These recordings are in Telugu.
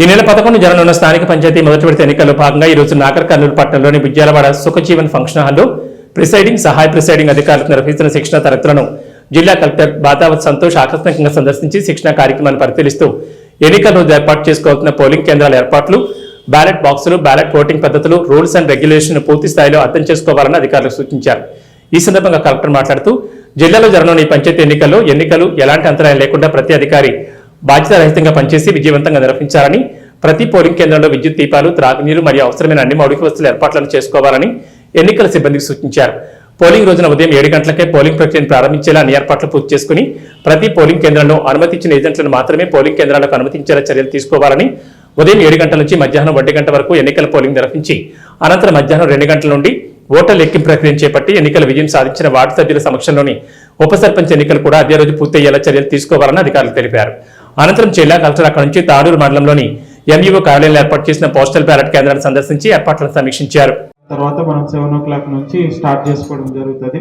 ఈ నెల పదకొండు జరగనున్న స్థానిక పంచాయతీ మొదటి విడత ఎన్నికల్లో భాగంగా ఈ రోజు నాగర్ కర్నూలు పట్టణంలోని విద్యాలవాడ సుఖజీవన్ ఫంక్షన్ హాల్లో ప్రిసైడింగ్ సహాయ ప్రిసైడింగ్ అధికారులకు నిర్వహిస్తున్న శిక్షణ తరగతులను జిల్లా కలెక్టర్ బాతావత్ సంతోష్ ఆకస్మికంగా సందర్శించి శిక్షణ కార్యక్రమాన్ని పరిశీలిస్తూ ఎన్నికల రోజు ఏర్పాటు చేసుకోవాల్సిన పోలింగ్ కేంద్రాల ఏర్పాట్లు బ్యాలెట్ బాక్సులు బ్యాలెట్ ఓటింగ్ పద్ధతులు రూల్స్ అండ్ రెగ్యులేషన్ పూర్తి స్థాయిలో అర్థం చేసుకోవాలని అధికారులకు సూచించారు. ఈ సందర్భంగా కలెక్టర్ మాట్లాడుతూ జిల్లాలో జరగనున్న ఈ పంచాయతీ ఎన్నికల్లో ఎన్నికలు ఎలాంటి అంతరాయం లేకుండా ప్రతి అధికారి బాధ్యత రహితంగా పనిచేసి విజయవంతంగా నిర్వహించాలని ప్రతి పోలింగ్ కేంద్రంలో విద్యుత్ దీపాలు త్రాగునీరు మరియు అవసరమైన అన్ని మౌలిక వస్తువుల ఏర్పాట్లను చేసుకోవాలని ఎన్నికల సిబ్బందికి సూచించారు. పోలింగ్ రోజున ఉదయం ఏడు గంటలకే పోలింగ్ ప్రక్రియను ప్రారంభించేలా అన్ని ఏర్పాట్లు పూర్తి చేసుకుని ప్రతి పోలింగ్ కేంద్రంలో అనుమతించిన ఏజెంట్లను మాత్రమే పోలింగ్ కేంద్రాలకు అనుమతించేలా చర్యలు తీసుకోవాలని ఉదయం ఏడు గంటల నుంచి మధ్యాహ్నం ఒంటి గంట వరకు ఎన్నికల పోలింగ్ నిర్వహించి అనంతరం మధ్యాహ్నం రెండు గంటల నుండి ఓటర్ లెక్కింపు ప్రక్రియను చేపట్టి ఎన్నికల విజయం సాధించిన వార్డు సభ్యుల సమక్షంలోని ఉప సర్పంచ్ ఎన్నికలు కూడా అదే రోజు పూర్తయ్యేలా చర్యలు తీసుకోవాలని అధికారులు తెలిపారు. అనంతరం జిల్లా కలెక్టర్ అక్కడి నుంచి తాడూరు మండలంలోని ఎంఈఓ కార్యాలయంలో ఏర్పాటు చేసిన పోస్టల్ బ్యాలెట్ కేంద్రాన్ని సందర్శించి ఏర్పాట్లను సమీక్షించారు. తర్వాత మనం సెవెన్ ఓ క్లాక్ నుంచి స్టార్ట్ చేసుకోవడం జరుగుతుంది.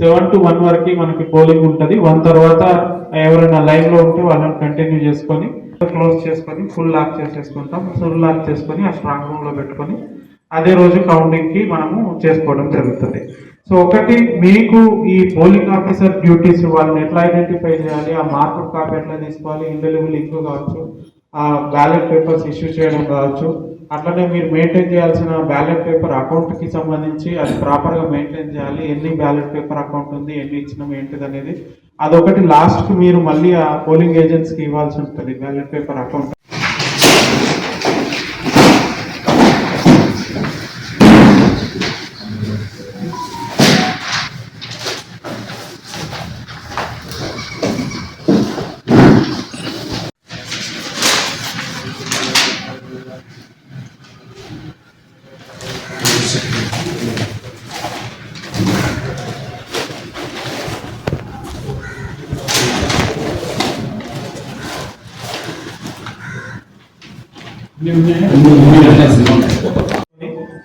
సెవెన్ టు వన్ వరకు మనకి పోలింగ్ ఉంటుంది. వన్ తర్వాత ఎవరైనా లైన్లో ఉంటే వాళ్ళని కంటిన్యూ చేసుకొని క్లోజ్ చేసుకొని ఫుల్ లాక్ చేసేసుకుంటాం. ఫుల్ లాక్ చేసుకొని ఆ స్ట్రాంగ్ రూమ్లో పెట్టుకొని అదే రోజు కౌంటింగ్కి మనము చేసుకోవడం జరుగుతుంది. సో ఒకటి మీకు ఈ పోలింగ్ ఆఫీసర్ డ్యూటీస్ వాళ్ళని ఎట్లా ఐడెంటిఫై చేయాలి? ఆ మార్కుడ్ కాపీ ఎట్లా తీసుకోవాలి? ఇండెలిబుల్ ఇంకో కావచ్చు బ్యాలెట్ పేపర్స్ ఇష్యూ చేయడం కావచ్చు. అట్లనే మీరు మెయింటైన్ చేయాల్సిన బ్యాలెట్ పేపర్ అకౌంట్కి సంబంధించి అది ప్రాపర్గా మెయింటైన్ చేయాలి. ఎన్ని బ్యాలెట్ పేపర్ అకౌంట్ ఉంది ఎన్ని ఇచ్చినాం ఏంటిది అనేది. అదొకటి లాస్ట్కి మీరు మళ్ళీ ఆ పోలింగ్ ఏజెంట్స్కి ఇవ్వాల్సి ఉంటుంది బ్యాలెట్ పేపర్ అకౌంట్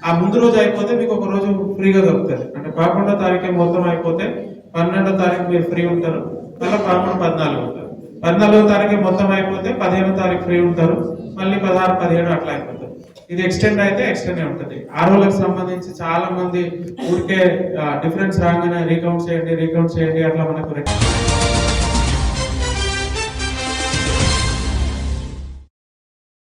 ఆ ముందు రోజు అయిపోతే మీకు ఒక రోజు ఫ్రీగా దొరుకుతుంది. అంటే పదకొండో తారీఖు మొత్తం అయిపోతే పన్నెండో తారీఖు మీరు ఫ్రీ ఉంటారు. మళ్ళీ పదమూడు పద్నాలుగు ఉంటారు పద్నాలుగో తారీఖు మొత్తం అయిపోతే పదిహేనో తారీఖు ఫ్రీ ఉంటారు. మళ్ళీ పదహారు పదిహేడు అట్లా అయిపోతుంది. ఇది ఎక్స్టెండ్ అయితే ఎక్స్టెండ్ ఉంటుంది. ఆర్ఓలకు సంబంధించి చాలా మంది ఊరికే డిఫరెన్స్ రాగానే రీకౌంట్ చేయండి రీకౌంట్ చేయండి అట్లా మనకు